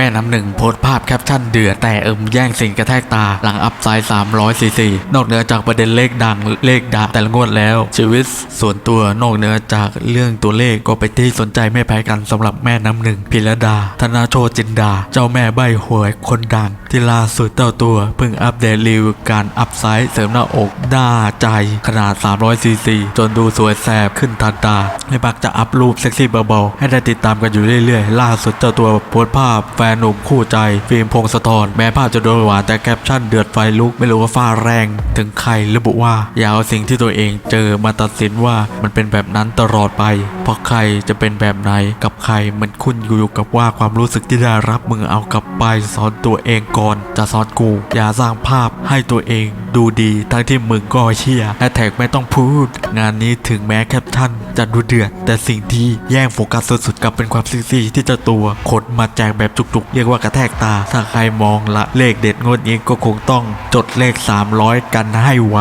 ม่น้ำหนึ่งโพสต์ภาพแคปชั่นเดือดแต่เอิมแย่งสิ่งกระแทกตาหลังอัพไซด์300ซีซีนอกเหนือจากประเด็นเลขดังเลขดาแต่ละงวดแล้ว ชีวิตส่วนตัวนอกเหนือจากเรื่องตัวเลขก็ไปที่สนใจไม่แพ้กันสำหรับแม่น้ำหนึ่งพิรดา ธนาโชจินดา เจ้าแม่ใบหวยคนดัง ที่ล่าสุดเจ้าตัวเพิ่งอัปเดตรีวิวการอัพไซด์เสริมหน้าอกด้าใจขนาด 300 ซีซี จนดูสวยแสบขึ้นทันตาและมักจะอัพรูปเซ็กซี่เบาๆ ให้ได้ติดตามกันอยู่เรื่อยๆ ล่าสุดเจ้าตัวโพสภาพแฟนหนุ่มคู่ใจ ฟิล์มพงศธรแม้ภาพจะโดนหวานแต่แคปชั่นเดือดไฟลุกไม่รู้ว่าฟ้าแรง ถึงใครระบุว่าอย่าเอาสิ่งที่ตัวเองเจอมาตัดสินว่ามันเป็นแบบนั้นตลอดไป เพราะใครจะเป็นแบบไหนกับใครมันคุ้นอยู่กับว่าความรู้สึกที่ได้รับมึงเอากลับไปสอนตัวเองก่อนจะซอดกู อย่าสร้างภาพให้ตัวเอง ดูดีทั้งที่มึงก็เชียแฮชแท็กไม่ต้องพูด งานนี้ถึงแม้แคปชั่นจะดูเดือด แต่สิ่งที่แย่งโฟกัสสุดๆกับเป็นความซีซีที่เจ้าตัวขนมาแจกแบบจุกๆ เรียกว่ากระแทกตา ถ้าใครมองละเลขเด็ดงวดนี้ก็คงต้องจดเลข 300 กันให้ไว